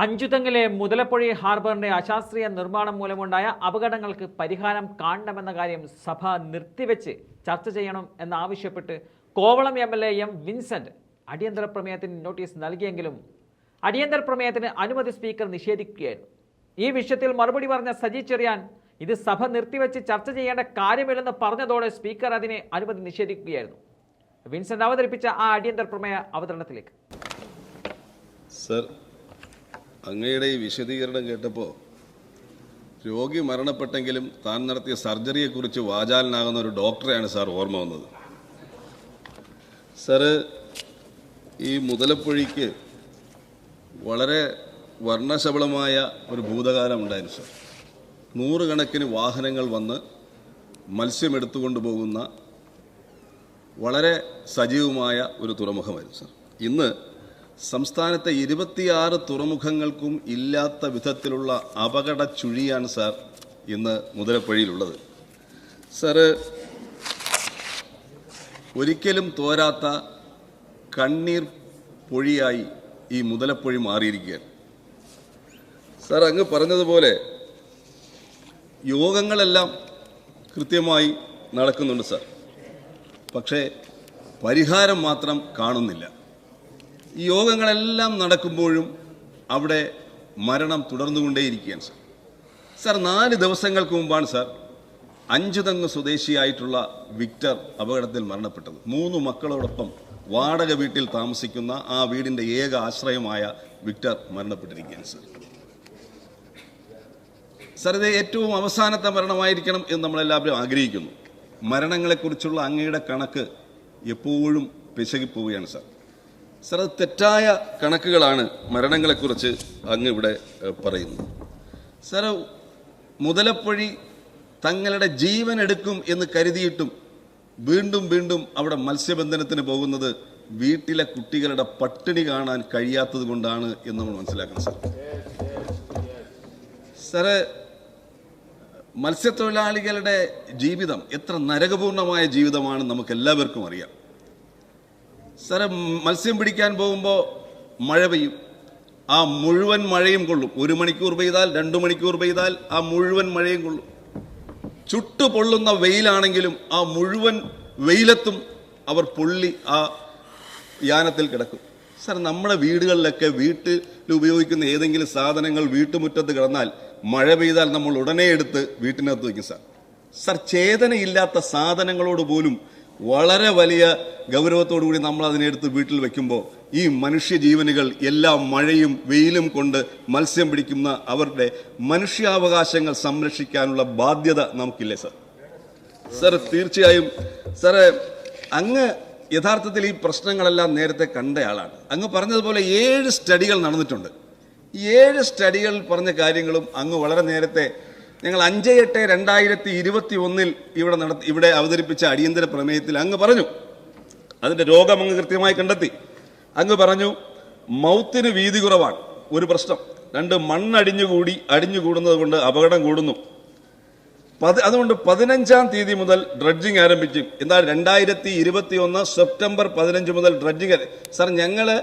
അഞ്ചുതെങ്ങിലെ മുതലപ്പുഴി ഹാർബറിന്റെ അശാസ്ത്രീയ നിർമ്മാണം മൂലമുണ്ടായ അപകടങ്ങൾക്ക് പരിഹാരം കാണണമെന്ന കാര്യം സഭ നിർത്തിവെച്ച് ചർച്ച ചെയ്യണം എന്നാവശ്യപ്പെട്ട് Kovalam M L A M Vincent അടിയന്തര പ്രമേയത്തിന് നോട്ടീസ് നൽകിയെങ്കിലും അടിയന്തര പ്രമേയത്തിന് അനുമതി സ്പീക്കർ നിഷേധിക്കുകയായിരുന്നു. ഈ വിഷയത്തിൽ മറുപടി പറഞ്ഞ സജി ചെറിയാൻ ഇത് സഭ നിർത്തിവെച്ച് ചർച്ച ചെയ്യേണ്ട കാര്യമില്ലെന്ന് പറഞ്ഞതോടെ സ്പീക്കർ അതിനെ അനുമതി നിഷേധിക്കുകയായിരുന്നു. വിൻസെന്റ് അവതരിപ്പിച്ച ആ അടിയന്തര പ്രമേയ അവതരണത്തിലേക്ക്. സർ അങ്ങയുടെ ഈ വിശദീകരണം കേട്ടപ്പോൾ രോഗി മരണപ്പെട്ടെങ്കിലും താൻ നടത്തിയ സർജറിയെക്കുറിച്ച് വാചാലനാകുന്ന ഒരു ഡോക്ടറെയാണ് സാർ ഓർമ്മ വന്നത്. സാറ് ഈ മുതലപ്പൊഴിക്ക് വളരെ വർണശബളമായ ഒരു ഭൂതകാലം ഉണ്ടായിരുന്നു സാർ. നൂറുകണക്കിന് വാഹനങ്ങൾ വന്ന് മത്സ്യം എടുത്തുകൊണ്ട് പോകുന്ന വളരെ സജീവമായ ഒരു തുറമുഖമായിരുന്നു സാർ. ഇന്ന് സംസ്ഥാനത്തെ ഇരുപത്തിയാറ് തുറമുഖങ്ങൾക്കും ഇല്ലാത്ത വിധത്തിലുള്ള അപകട ചുഴിയാണ് സാർ ഇന്ന് മുതലപ്പുഴയിലുള്ളത്. സാറ് ഒരിക്കലും തോരാത്ത കണ്ണീർ പൊഴിയായി ഈ മുതലപ്പൊഴി മാറിയിരിക്കുകയാണ്. സാർ അങ്ങ് പറഞ്ഞതുപോലെ യോഗങ്ങളെല്ലാം കൃത്യമായി നടക്കുന്നുണ്ട് സാർ. പക്ഷേ പരിഹാരം മാത്രം കാണുന്നില്ല. ഈ യോഗങ്ങളെല്ലാം നടക്കുമ്പോഴും അവിടെ മരണം തുടർന്നുകൊണ്ടേയിരിക്കുകയാണ് സാർ. സാർ നാല് ദിവസങ്ങൾക്ക് മുമ്പാണ് സാർ അഞ്ചുതങ്ങ് സ്വദേശിയായിട്ടുള്ള വിക്ടർ അപകടത്തിൽ മരണപ്പെട്ടത്. മൂന്ന് മക്കളോടൊപ്പം വാടക വീട്ടിൽ താമസിക്കുന്ന ആ വീടിന്റെ ഏക ആശ്രയമായ വിക്ടർ മരണപ്പെട്ടിരിക്കുകയാണ് സാർ. സാർ ഇത് ഏറ്റവും അവസാനത്തെ മരണമായിരിക്കണം എന്ന് നമ്മളെല്ലാവരും ആഗ്രഹിക്കുന്നു. മരണങ്ങളെക്കുറിച്ചുള്ള അങ്ങയുടെ കണക്ക് എപ്പോഴും പിശകിപ്പോവുകയാണ് സാർ. സാർ അത് തെറ്റായ കണക്കുകളാണ് മരണങ്ങളെക്കുറിച്ച് അങ്ങ് ഇവിടെ പറയുന്നത്. സർ മുതലപ്പൊഴി തങ്ങളുടെ ജീവൻ എടുക്കും എന്ന് കരുതിയിട്ടും വീണ്ടും വീണ്ടും അവിടെ മത്സ്യബന്ധനത്തിന് പോകുന്നത് വീട്ടിലെ കുട്ടികളുടെ പട്ടിണി കാണാൻ കഴിയാത്തത് കൊണ്ടാണ് എന്ന് നമ്മൾ മനസ്സിലാക്കണം സാർ. സാറ് മത്സ്യത്തൊഴിലാളികളുടെ ജീവിതം എത്ര നരകപൂർണമായ ജീവിതമാണ് നമുക്ക് എല്ലാവർക്കും അറിയാം. സാറെ മത്സ്യം പിടിക്കാൻ പോകുമ്പോൾ മഴ പെയ്യും. ആ മുഴുവൻ മഴയും കൊള്ളും. ഒരു മണിക്കൂർ പെയ്താൽ രണ്ട് മണിക്കൂർ പെയ്താൽ ആ മുഴുവൻ മഴയും കൊള്ളും. ചുട്ടു പൊള്ളുന്ന വെയിലാണെങ്കിലും ആ മുഴുവൻ വെയിലത്തും അവർ പൊള്ളി ആ യാനത്തിൽ കിടക്കും. സാർ നമ്മുടെ വീടുകളിലൊക്കെ വീട്ടിൽ ഉപയോഗിക്കുന്ന ഏതെങ്കിലും സാധനങ്ങൾ വീട്ടുമുറ്റത്ത് കിടന്നാൽ മഴ പെയ്താൽ നമ്മൾ ഉടനെ എടുത്ത് വീട്ടിനകത്ത് വയ്ക്കും സാർ. സാർ ചേതനയില്ലാത്ത സാധനങ്ങളോട് പോലും വളരെ വലിയ ഗൗരവത്തോടു കൂടി നമ്മൾ അതിനെടുത്ത് വീട്ടിൽ വെക്കുമ്പോൾ ഈ മനുഷ്യജീവനുകൾ എല്ലാ മഴയും വെയിലും കൊണ്ട് മത്സ്യം പിടിക്കുന്ന അവരുടെ മനുഷ്യാവകാശങ്ങൾ സംരക്ഷിക്കാനുള്ള ബാധ്യത നമുക്കില്ലേ സർ? സർ തീർച്ചയായും. സാറേ അങ്ങ് യഥാർത്ഥത്തിൽ ഈ പ്രശ്നങ്ങളെല്ലാം നേരത്തെ കണ്ടയാളാണ്. അങ്ങ് പറഞ്ഞതുപോലെ ഏഴ് സ്റ്റഡികൾ നടന്നിട്ടുണ്ട്. ഈ ഏഴ് സ്റ്റഡികൾ പറഞ്ഞ കാര്യങ്ങളും അങ്ങ് വളരെ നേരത്തെ ഞങ്ങൾ അഞ്ച് എട്ട് രണ്ടായിരത്തി ഇരുപത്തി ഒന്നിൽ ഇവിടെ നടത്തി ഇവിടെ അവതരിപ്പിച്ച അടിയന്തര പ്രമേയത്തിൽ അങ്ങ് പറഞ്ഞു. അതിന്റെ രോഗം അങ്ങ് കൃത്യമായി കണ്ടെത്തി. അങ്ങ് പറഞ്ഞു മൗത്തിന് വീതി കുറവാണ്. ഒരു പ്രശ്നം. രണ്ട് മണ്ണടിഞ്ഞുകൂടി അടിഞ്ഞുകൂടുന്നത് കൊണ്ട് അപകടം കൂടുന്നു. പതി അതുകൊണ്ട് പതിനഞ്ചാം തീയതി മുതൽ ഡ്രഡ്ജിങ് ആരംഭിക്കും. എന്നാൽ രണ്ടായിരത്തി ഇരുപത്തി ഒന്ന് സെപ്റ്റംബർ പതിനഞ്ച് മുതൽ ഡ്രഡ്ജിങ് സാർ ഞങ്ങൾ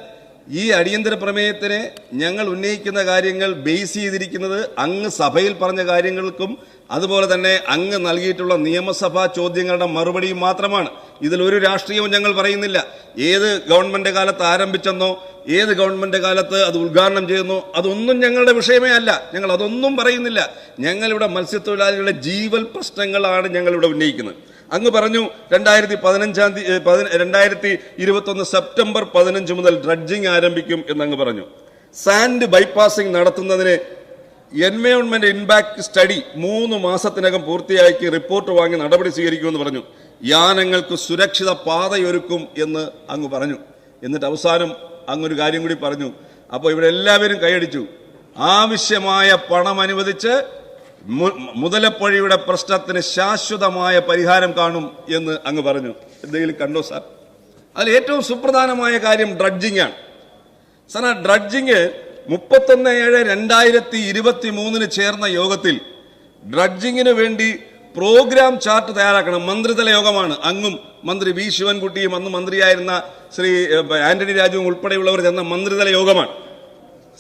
ഈ അടിയന്തര പ്രമേയത്തിന് ഞങ്ങൾ ഉന്നയിക്കുന്ന കാര്യങ്ങൾ ബേസ് ചെയ്തിരിക്കുന്നത് അങ്ങ് സഭയിൽ പറഞ്ഞ കാര്യങ്ങൾക്കും അതുപോലെ തന്നെ അങ്ങ് നൽകിയിട്ടുള്ള നിയമസഭാ ചോദ്യങ്ങളുടെ മറുപടിയും മാത്രമാണ്. ഇതിലൊരു രാഷ്ട്രീയവും ഞങ്ങൾ പറയുന്നില്ല. ഏത് ഗവൺമെന്റ് കാലത്ത് ആരംഭിച്ചെന്നോ ഏത് ഗവൺമെന്റ് കാലത്ത് അത് ഉദ്ഘാടനം ചെയ്യുന്നു അതൊന്നും ഞങ്ങളുടെ വിഷയമേ അല്ല. ഞങ്ങൾ അതൊന്നും പറയുന്നില്ല. ഞങ്ങളിവിടെ മത്സ്യത്തൊഴിലാളികളുടെ ജീവൽ പ്രശ്നങ്ങളാണ് ഞങ്ങളിവിടെ ഉന്നയിക്കുന്നത്. അങ്ങ് പറഞ്ഞു രണ്ടായിരത്തി പതിനഞ്ചാം തീയതി രണ്ടായിരത്തി ഇരുപത്തി ഒന്ന് സെപ്റ്റംബർ പതിനഞ്ച് മുതൽ ഡ്രഡ്ജിങ് ആരംഭിക്കും എന്നങ്ങ് പറഞ്ഞു. സാൻഡ് ബൈപ്പാസിംഗ് നടത്തുന്നതിന് എൻവയോൺമെന്റ് ഇൻപാക്ട് സ്റ്റഡി മൂന്ന് മാസത്തിനകം പൂർത്തിയാക്കി റിപ്പോർട്ട് വാങ്ങി നടപടി സ്വീകരിക്കുമെന്ന് പറഞ്ഞു. യാനങ്ങൾക്ക് സുരക്ഷിത പാതയൊരുക്കും എന്ന് അങ്ങ് പറഞ്ഞു. എന്നിട്ട് അവസാനം അങ്ങൊരു കാര്യം കൂടി പറഞ്ഞു. അപ്പോൾ ഇവിടെ എല്ലാവരും കൈയടിച്ചു. ആവശ്യമായ പണം അനുവദിച്ച് മുതലപ്പുഴയുടെ പ്രശ്നത്തിന് ശാശ്വതമായ പരിഹാരം കാണും എന്ന് അങ്ങ് പറഞ്ഞു. എന്തെങ്കിലും കണ്ടോ സാർ? അതിൽ ഏറ്റവും സുപ്രധാനമായ കാര്യം ഡ്രഡ്ജിംഗ് ആണ്. സാർ ആ ഡ്രഡ്ജിങ് മുപ്പത്തൊന്ന് ഏഴ് രണ്ടായിരത്തി ഇരുപത്തി മൂന്നിന് ചേർന്ന യോഗത്തിൽ ഡ്രഡ്ജിങ്ങിന് വേണ്ടി പ്രോഗ്രാം ചാർട്ട് തയ്യാറാക്കണം. മന്ത്രിതല യോഗമാണ്. അങ്ങും മന്ത്രി വി ശിവൻകുട്ടിയും അന്ന് മന്ത്രിയായിരുന്ന ശ്രീ ആന്റണി രാജുവും ഉൾപ്പെടെയുള്ളവർ ചെന്ന മന്ത്രിതല യോഗമാണ്.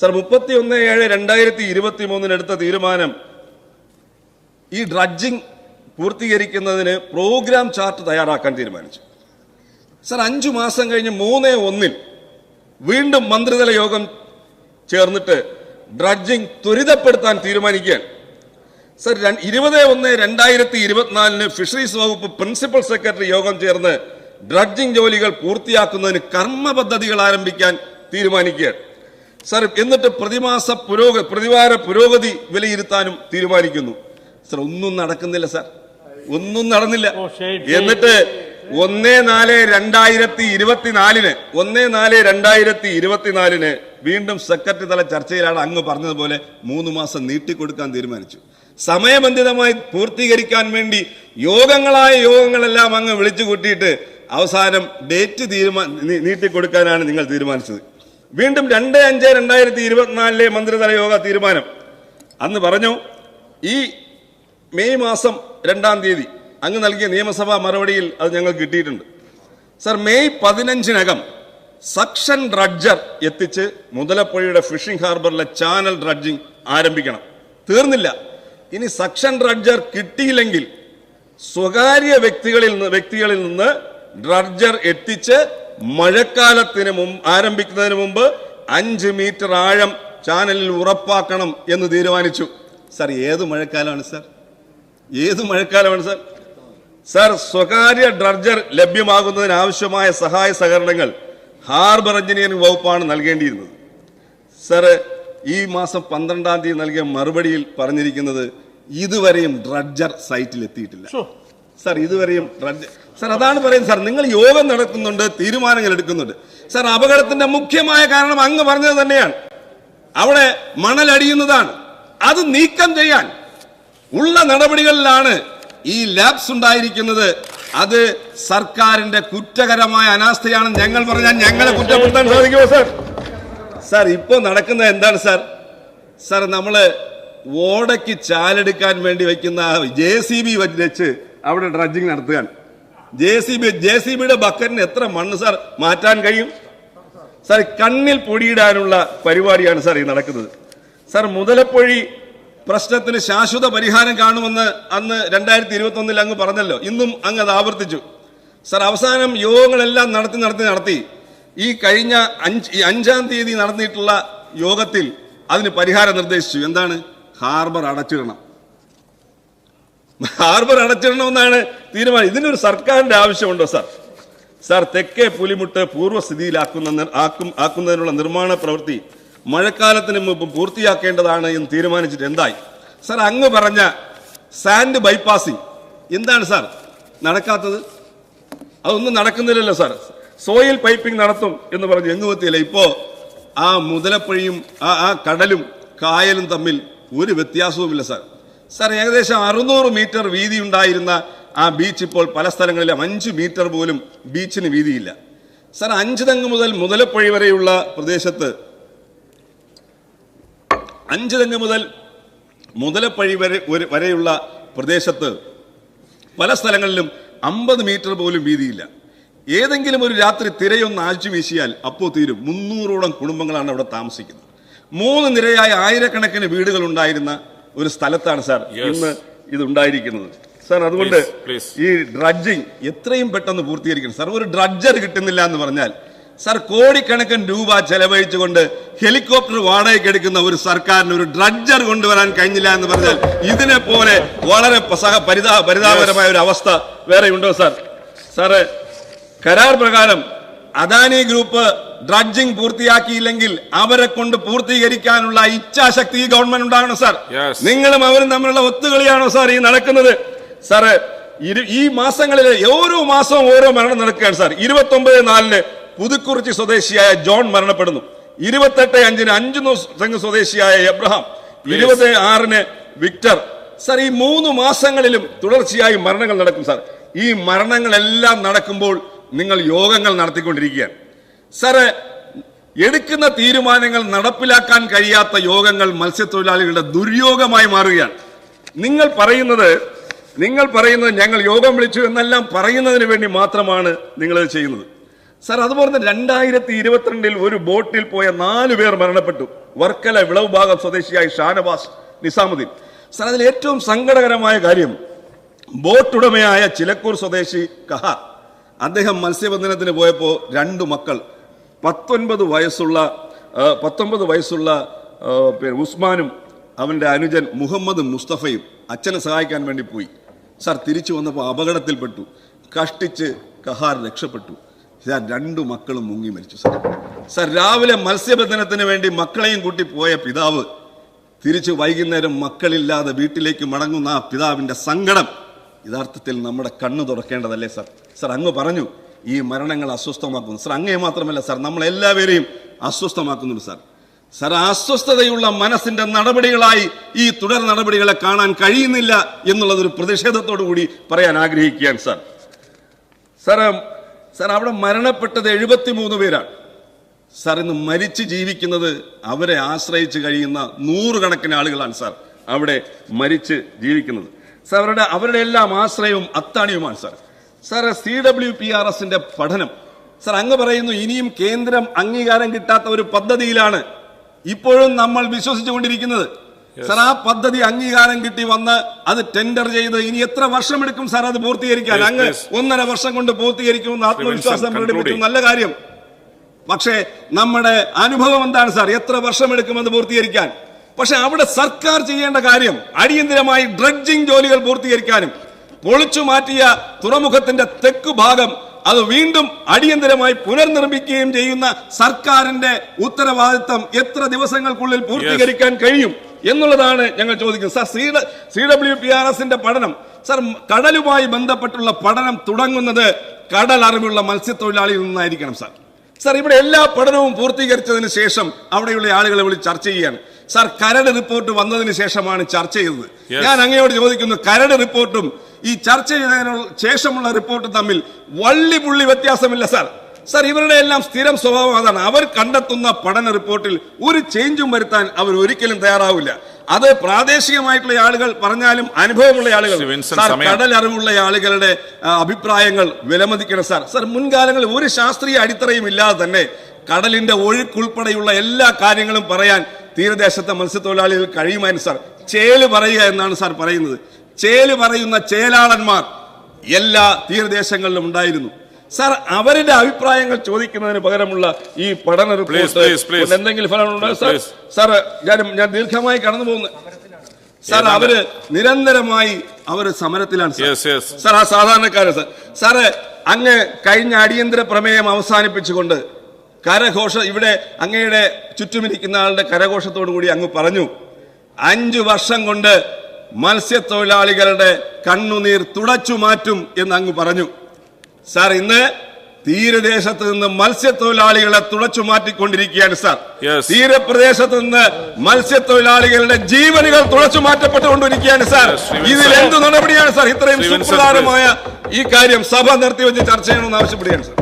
സർ മുപ്പത്തി ഒന്ന് ഏഴ് രണ്ടായിരത്തി ഇരുപത്തി മൂന്നിന് എടുത്ത തീരുമാനം ഈ ഡ്രഡ്ജിംഗ് പൂർത്തീകരിക്കുന്നതിന് പ്രോഗ്രാം ചാർട്ട് തയ്യാറാക്കാൻ തീരുമാനിച്ചു. സർ അഞ്ചു മാസം കഴിഞ്ഞ് മൂന്നേ ഒന്നിൽ വീണ്ടും മന്ത്രിതല യോഗം ചേർന്നിട്ട് ഡ്രഡ്ജിംഗ് ത്വരിതപ്പെടുത്താൻ തീരുമാനിക്കുകയാണ്. സർ ഇരുപത് ഒന്ന് രണ്ടായിരത്തി ഇരുപത്തിനാലിന് ഫിഷറീസ് വകുപ്പ് പ്രിൻസിപ്പൽ സെക്രട്ടറി യോഗം ചേർന്ന് ഡ്രഡ്ജിംഗ് ജോലികൾ പൂർത്തിയാക്കുന്നതിന് കർമ്മ പദ്ധതികൾ ആരംഭിക്കാൻ തീരുമാനിക്കുകയാണ്. സർ എന്നിട്ട് പ്രതിമാസ പുരോഗതി പ്രതിവാര പുരോഗതി വിലയിരുത്താനും തീരുമാനിക്കുന്നു. സർ ഒന്നും നടക്കുന്നില്ല സാർ. ഒന്നും നടന്നില്ല. എന്നിട്ട് ഒന്ന് നാല് രണ്ടായിരത്തി ഇരുപത്തിനാലിന് ഒന്ന് നാല് രണ്ടായിരത്തി ഇരുപത്തിനാലിന് വീണ്ടും സെക്രട്ടറി തല ചർച്ചയിലാണ് അങ്ങ് പറഞ്ഞതുപോലെ മൂന്ന് മാസം നീട്ടിക്കൊടുക്കാൻ തീരുമാനിച്ചു. സമയബന്ധിതമായി പൂർത്തീകരിക്കാൻ വേണ്ടി യോഗങ്ങളായ യോഗങ്ങളെല്ലാം അങ്ങ് വിളിച്ചു കൂട്ടിയിട്ട് അവസാനം ഡേറ്റ് തീരുമാ നീട്ടിക്കൊടുക്കാനാണ് നിങ്ങൾ തീരുമാനിച്ചത്. വീണ്ടും രണ്ട് അഞ്ച് രണ്ടായിരത്തി ഇരുപത്തിനാലിലെ മന്ത്രിതല യോഗ തീരുമാനം. അന്ന് പറഞ്ഞു ഈ മെയ് മാസം രണ്ടാം തീയതി അങ്ങ് നൽകിയ നിയമസഭാ മറുപടിയിൽ അത് ഞങ്ങൾ കിട്ടിയിട്ടുണ്ട്. സർ മെയ് പതിനഞ്ചിനകം സക്ഷൻ ഡ്രഡ്ജർ എത്തിച്ച് മുതലപ്പുഴയുടെ ഫിഷിംഗ് ഹാർബറിലെ ചാനൽ ഡ്രഡ്ജിംഗ് ആരംഭിക്കണം. തീർന്നില്ല. ഇനി സക്ഷൻ ഡ്രഡ്ജർ കിട്ടിയില്ലെങ്കിൽ സ്വകാര്യ വ്യക്തികളിൽ നിന്ന് വ്യക്തികളിൽ നിന്ന് ഡ്രഡ്ജർ എത്തിച്ച് മഴക്കാലത്തിന് മുമ്പ് ആരംഭിക്കുന്നതിന് മുമ്പ് അഞ്ച് മീറ്റർ ആഴം ചാനലിൽ ഉറപ്പാക്കണം എന്ന് തീരുമാനിച്ചു. സർ ഏത് മഴക്കാലമാണ് സർ? ഏത് മഴക്കാലമാണ് സർ? സർ സ്വകാര്യ ഡ്രഡ്ജർ ലഭ്യമാകുന്നതിന് ആവശ്യമായ സഹായ സഹകരണങ്ങൾ ഹാർബർ എഞ്ചിനീയറിംഗ് വകുപ്പാണ് നൽകേണ്ടിയിരുന്നത്. സർ ഈ മാസം പന്ത്രണ്ടാം തീയതി നൽകിയ മറുപടിയിൽ പറഞ്ഞിരിക്കുന്നത് ഇതുവരെയും ഡ്രഡ്ജർ സൈറ്റിൽ എത്തിയിട്ടില്ല. സാർ സർ ഇതുവരെയും ഡ്രഡ്ജർ സർ അതാണ് പറയുന്നത് സാർ. നിങ്ങൾ യോഗം നടത്തുന്നുണ്ട് തീരുമാനങ്ങൾ എടുക്കുന്നുണ്ട്. സർ അപകടത്തിന്റെ മുഖ്യമായ കാരണം അങ്ങ് പറഞ്ഞത് തന്നെയാണ്. അവിടെ മണലടിയുന്നതാണ്. അത് നീക്കം ചെയ്യാൻ ഉള്ള നടപടികളിലാണ് ഈ ലാബ്സ് ഉണ്ടായിരിക്കുന്നത്. അത് സർക്കാരിന്റെ കുറ്റകരമായ അനാസ്ഥയാണ് ഞങ്ങൾ പറഞ്ഞാൽ ഞങ്ങളെ കുറ്റപ്പെടുത്താൻ സാധിക്കുമോ സാർ? സാർ ഇപ്പോൾ നടക്കുന്നത് എന്താണ് സാർ? സാർ നമ്മൾ ഓടയ്ക്ക് ചാലെടുക്കാൻ വേണ്ടി വെക്കുന്ന ജെ സി ബി വെച്ച് അവിടെ ഡ്രഡ്ജിങ് നടത്തുകയാണ്. J C B J C ബിയുടെ ബക്കറ്റിന് എത്ര മണ്ണ് സാർ മാറ്റാൻ കഴിയും? സാർ കണ്ണിൽ പൊടിയിടാനുള്ള പരിപാടിയാണ് സാർ ഈ നടക്കുന്നത്. സാർ മുതലപ്പൊഴി പ്രശ്നത്തിന് ശാശ്വത പരിഹാരം കാണുമെന്ന് അന്ന് രണ്ടായിരത്തി ഇരുപത്തി ഒന്നിൽ അങ്ങ് പറഞ്ഞല്ലോ. ഇന്നും അങ്ങ് അത് ആവർത്തിച്ചു. സർ അവസാനം യോഗങ്ങളെല്ലാം നടത്തി നടത്തി നടത്തി. ഈ കഴിഞ്ഞ അഞ്ച് ഈ അഞ്ചാം തീയതി നടന്നിട്ടുള്ള യോഗത്തിൽ അതിന് പരിഹാരം നിർദ്ദേശിച്ചു. എന്താണ്? ഹാർബർ അടച്ചിടണം. ഹാർബർ അടച്ചിടണമെന്നാണ് തീരുമാനം. ഇതിനൊരു സർക്കാരിന്റെ ആവശ്യമുണ്ടോ സാർ? സാർ തെക്കേ പുലിമുട്ട് പൂർവസ്ഥിതിയിലാക്കുന്ന ആക്കും ആക്കുന്നതിനുള്ള നിർമ്മാണ പ്രവൃത്തി മഴക്കാലത്തിന് മുമ്പ് പൂർത്തിയാക്കേണ്ടതാണ് എന്ന് തീരുമാനിച്ചിട്ട് എന്തായി? സാർ അങ്ങ് പറഞ്ഞ സാൻഡ് ബൈപ്പാസിംഗ് എന്താണ് സാർ നടക്കാത്തത്? അതൊന്നും നടക്കുന്നില്ലല്ലോ സാർ. സോയിൽ പൈപ്പിംഗ് നടത്തും എന്ന് പറഞ്ഞ് എങ്ങുമെത്തിയില്ല ഇപ്പോൾ ആ മുതലപ്പുഴയും ആ ആ കടലും കായലും തമ്മിൽ ഒരു വ്യത്യാസവുമില്ല സാർ. സാർ ഏകദേശം അറുന്നൂറ് മീറ്റർ വീതി ഉണ്ടായിരുന്ന ആ ബീച്ച് ഇപ്പോൾ പല സ്ഥലങ്ങളിലും അഞ്ച് മീറ്റർ പോലും ബീച്ചിന് വീതിയില്ല. സാർ അഞ്ച് തെങ്ങ് മുതൽ മുതലപ്പുഴ വരെയുള്ള പ്രദേശത്ത് അഞ്ച് തെങ്ങ് മുതൽ മുതലപ്പഴി വരെ വരെയുള്ള പ്രദേശത്ത് പല സ്ഥലങ്ങളിലും അമ്പത് മീറ്റർ പോലും വീതിയില്ല. ഏതെങ്കിലും ഒരു രാത്രി തിരയൊന്ന് ആഴ്ച വീശിയാൽ അപ്പോൾ തീരും. മുന്നൂറോളം കുടുംബങ്ങളാണ് അവിടെ താമസിക്കുന്നത്. മൂന്ന് നിരയായ ആയിരക്കണക്കിന് വീടുകൾ ഉണ്ടായിരുന്ന ഒരു സ്ഥലത്താണ് സാർ. ഇന്ന് ഇത് ഉണ്ടായിരിക്കുന്നത്. സാർ അതുകൊണ്ട്. ഈ ഡ്രഡ്ജിങ് എത്രയും പെട്ടെന്ന് പൂർത്തീകരിക്കണം. സാർ ഒരു ഡ്രഡ്ജർ കിട്ടുന്നില്ല എന്ന് പറഞ്ഞാൽ സാർ കോടിക്കണക്കിന് രൂപ ചെലവഴിച്ചുകൊണ്ട് ഹെലികോപ്റ്റർ വാടകയ്ക്ക് എടുക്കുന്ന ഒരു സർക്കാരിന് ഒരു ഡ്രഡ്ജർ കൊണ്ടുവരാൻ കഴിഞ്ഞില്ല എന്ന് പറഞ്ഞാൽ ഇതിനെ പോലെ വളരെ പരിതാ പരിതാപകരമായ ഒരു അവസ്ഥ വേറെ ഉണ്ടോ സാർ? സാറ് കരാർ പ്രകാരം അദാനി ഗ്രൂപ്പ് ഡ്രഡ്ജിംഗ് പൂർത്തിയാക്കിയില്ലെങ്കിൽ അവരെ കൊണ്ട് പൂർത്തീകരിക്കാനുള്ള ഇച്ഛാശക്തി ഈ ഗവൺമെന്റ് ഉണ്ടാകണം സാർ. നിങ്ങളും അവരും തമ്മിലുള്ള ഒത്തുകളിയാണോ സാർ ഈ നടക്കുന്നത്? സാറ് ഈ മാസങ്ങളിൽ ഓരോ മാസവും ഓരോ മരണം നടക്കുകയാണ് സാർ. ഇരുപത്തി ഒമ്പത് നാലിന് പുതുക്കുറിച്ചി സ്വദേശിയായ ജോൺ മരണപ്പെടുന്നു. ഇരുപത്തെട്ട് അഞ്ചിന് അഞ്ചു തെങ്ങ് സ്വദേശിയായ എബ്രഹാം ഇരുപത് ആറിന് വിക്ടർ. സർ ഈ മൂന്ന് മാസങ്ങളിലും തുടർച്ചയായി മരണങ്ങൾ നടക്കും സാർ. ഈ മരണങ്ങളെല്ലാം നടക്കുമ്പോൾ നിങ്ങൾ യോഗങ്ങൾ നടത്തിക്കൊണ്ടിരിക്കുകയാണ്. സാറ് എടുക്കുന്ന തീരുമാനങ്ങൾ നടപ്പിലാക്കാൻ കഴിയാത്ത യോഗങ്ങൾ മത്സ്യത്തൊഴിലാളികളുടെ ദുര്യോഗമായി മാറുകയാണ്. നിങ്ങൾ പറയുന്നത് നിങ്ങൾ പറയുന്നത് ഞങ്ങൾ യോഗം വിളിച്ചു എന്നെല്ലാം പറയുന്നതിന് വേണ്ടി മാത്രമാണ് നിങ്ങൾ ചെയ്യുന്നത്. സാർ അതുപോലെ തന്നെ രണ്ടായിരത്തി ഇരുപത്തിരണ്ടിൽ ഒരു ബോട്ടിൽ പോയ നാല് പേർ മരണപ്പെട്ടു. വർക്കല വിളവ് ഭാഗം സ്വദേശിയായ ഷാനവാസ് നിസാമുദ്ദീൻ. സാർ അതിൽ ഏറ്റവും സങ്കടകരമായ കാര്യം ബോട്ട് ഉടമയായ ചിലക്കൂർ സ്വദേശി കഹ അദ്ദേഹം മത്സ്യബന്ധനത്തിന് പോയപ്പോൾ രണ്ട് മക്കൾ പത്തൊൻപത് വയസ്സുള്ള പത്തൊമ്പത് വയസ്സുള്ള ഉസ്മാനും അവന്റെ അനുജൻ മുഹമ്മദ് മുസ്തഫയും അച്ഛനെ സഹായിക്കാൻ വേണ്ടി പോയി. സാർ തിരിച്ചു വന്നപ്പോൾ അപകടത്തിൽപ്പെട്ടു. കഷ്ടിച്ച് കഹാർ രക്ഷപ്പെട്ടു. സാർ രണ്ടു മക്കളും മുങ്ങി മരിച്ചു സാർ. സാർ രാവിലെ മത്സ്യബന്ധനത്തിന് വേണ്ടി മക്കളെയും കൂട്ടി പോയ പിതാവ് തിരിച്ച് വൈകുന്നേരം മക്കളില്ലാതെ വീട്ടിലേക്ക് മടങ്ങുന്ന ആ പിതാവിന്റെ സങ്കടം യഥാർത്ഥത്തിൽ നമ്മുടെ കണ്ണ് തുറക്കേണ്ടതല്ലേ സാർ? സാർ അങ്ങ് പറഞ്ഞു ഈ മരണങ്ങൾ അസ്വസ്ഥമാക്കുന്നു. സാർ അങ്ങേ മാത്രമല്ല സാർ നമ്മളെല്ലാവരെയും അസ്വസ്ഥമാക്കുന്നുണ്ട് സാർ. സാർ അസ്വസ്ഥതയുള്ള മനസ്സിന്റെ നടപടികളായി ഈ തുടർ നടപടികളെ കാണാൻ കഴിയുന്നില്ല എന്നുള്ളതൊരു പ്രതിഷേധത്തോടു കൂടി പറയാൻ ആഗ്രഹിക്കുകയാണ് സാർ. സാർ സാർ അവിടെ മരണപ്പെട്ടത് എഴുപത്തിമൂന്ന് പേരാണ്. സാർ ഇന്ന് മരിച്ച് ജീവിക്കുന്നത് അവരെ ആശ്രയിച്ച് കഴിയുന്ന നൂറുകണക്കിന് ആളുകളാണ് സാർ അവിടെ മരിച്ച് ജീവിക്കുന്നത്. സാർ അവരുടെ അവരുടെ എല്ലാം ആശ്രയവും അത്താണിയുമാണ് sir. Sir C W P R എസിന്റെ പഠനം. സാർ അങ്ങ് പറയുന്നു ഇനിയും കേന്ദ്രം അംഗീകാരം കിട്ടാത്ത ഒരു പദ്ധതിയിലാണ് ഇപ്പോഴും നമ്മൾ വിശ്വസിച്ചുകൊണ്ടിരിക്കുന്നത്. സാർ ആ പദ്ധതി അംഗീകാരം കിട്ടി വന്ന് അത് ടെൻഡർ ചെയ്ത് ഇനി എത്ര വർഷം എടുക്കും സാർ അത് പൂർത്തീകരിക്കാൻ? അങ്ങ്. ഒന്നര വർഷം കൊണ്ട് പൂർത്തീകരിക്കുമെന്ന് ആത്മവിശ്വാസം പ്രകടിപ്പിച്ചു. നല്ല കാര്യം. പക്ഷേ നമ്മുടെ അനുഭവം എന്താണ് സാർ? എത്ര വർഷം എടുക്കുമെന്ന് പൂർത്തീകരിക്കാൻ? പക്ഷെ അവിടെ സർക്കാർ ചെയ്യേണ്ട കാര്യം അടിയന്തിരമായി ഡ്രഡ്ജിംഗ് ജോലികൾ പൂർത്തീകരിക്കാനും പൊളിച്ചു മാറ്റിയ തുറമുഖത്തിന്റെ തെക്ക് ഭാഗം അത് വീണ്ടും അടിയന്തരമായി പുനർനിർമ്മിക്കുകയും ചെയ്യുന്ന സർക്കാരിന്റെ ഉത്തരവാദിത്തം എത്ര ദിവസങ്ങൾക്കുള്ളിൽ പൂർത്തീകരിക്കാൻ കഴിയും? എന്നുള്ളതാണ് ഞങ്ങൾ ചോദിക്കുന്നത്. Sir C C W P R എസിന്റെ പഠനം. സാർ കടലുമായി ബന്ധപ്പെട്ടുള്ള പഠനം തുടങ്ങുന്നത് കടൽ അറിവുള്ള മത്സ്യത്തൊഴിലാളിയിൽ നിന്നായിരിക്കണം സാർ. സാർ ഇവിടെ എല്ലാ പഠനവും പൂർത്തീകരിച്ചതിന് ശേഷം അവിടെയുള്ള ആളുകളെ വിളിച്ച് ചർച്ച ചെയ്യാണ്. സാർ കരട് റിപ്പോർട്ട് വന്നതിന് ശേഷമാണ് ചർച്ച ചെയ്തത്. ഞാൻ അങ്ങയോട് ചോദിക്കുന്നു കരട് റിപ്പോർട്ടും ഈ ചർച്ച ചെയ്തതിനുള്ള ശേഷമുള്ള റിപ്പോർട്ടും തമ്മിൽ വള്ളി പുള്ളി വ്യത്യാസമില്ല സാർ. സാർ ഇവരുടെ എല്ലാം സ്ഥിരം സ്വഭാവം അതാണ്. അവർ കണ്ടെത്തുന്ന പഠന റിപ്പോർട്ടിൽ ഒരു ചേഞ്ചും വരുത്താൻ അവർ ഒരിക്കലും തയ്യാറാവില്ല. അത് പ്രാദേശികമായിട്ടുള്ള ആളുകൾ പറഞ്ഞാലും അനുഭവമുള്ള ആളുകൾ. അറിവുള്ള ആളുകളുടെ അഭിപ്രായങ്ങൾ വിലമതിക്കണം സാർ സാർ മുൻകാലങ്ങളിൽ ഒരു ശാസ്ത്രീയ അടിത്തറയും ഇല്ലാതെ തന്നെ കടലിന്റെ ഒഴുക്കുൾപ്പെടെയുള്ള എല്ലാ കാര്യങ്ങളും പറയാൻ തീരദേശത്തെ മത്സ്യത്തൊഴിലാളികൾ കഴിയുമായിരുന്നു സാർ ചേൽ പറയുക എന്നാണ് സാർ പറയുന്നത്. ചേൽ പറയുന്ന ചേലാളന്മാർ എല്ലാ തീരദേശങ്ങളിലും ഉണ്ടായിരുന്നു. സാർ അവരുടെ അഭിപ്രായങ്ങൾ ചോദിക്കുന്നതിന് പകരമുള്ള ഈ പഠന റിപ്പോർട്ട് എന്തെങ്കിലും ഫലമുണ്ടോ? സാർ സാർ ഞാൻ ഞാൻ ദീർഘമായി കടന്നു പോകുന്നു. സാർ. അവർ നിരന്തരമായി അവർ സമരത്തിലാണ്. സാർ. ആ സാധാരണക്കാരൻ സാർ. സാറ് അങ്ങ് കഴിഞ്ഞ അടിയന്തര പ്രമേയം അവസാനിപ്പിച്ചുകൊണ്ട് കരഘോഷ ഇവിടെ അങ്ങയുടെ ചുറ്റുമിരിക്കുന്ന ആളുടെ കരഘോഷത്തോടു കൂടി അങ്ങ് പറഞ്ഞു. അഞ്ചു വർഷം കൊണ്ട് മത്സ്യത്തൊഴിലാളികളുടെ കണ്ണുനീർ തുടച്ചു മാറ്റും എന്ന് അങ്ങ് പറഞ്ഞു. സാർ ഇന്ന് തീരദേശത്ത് നിന്ന് മത്സ്യത്തൊഴിലാളികളെ തുളച്ചു മാറ്റിക്കൊണ്ടിരിക്കുകയാണ് സാർ. തീരപ്രദേശത്ത് നിന്ന് മത്സ്യത്തൊഴിലാളികളുടെ ജീവനുകൾ തുളച്ചു മാറ്റപ്പെട്ടുകൊണ്ടിരിക്കുകയാണ് സാർ. ഇതിൽ എന്ത് നടപടിയാണ് സാർ? ഇത്രയും സുപ്രധാനമായ ഈ കാര്യം സഭ നിർത്തിവെച്ച് ചർച്ച ചെയ്യണമെന്ന് ആവശ്യപ്പെടുകയാണ് സാർ.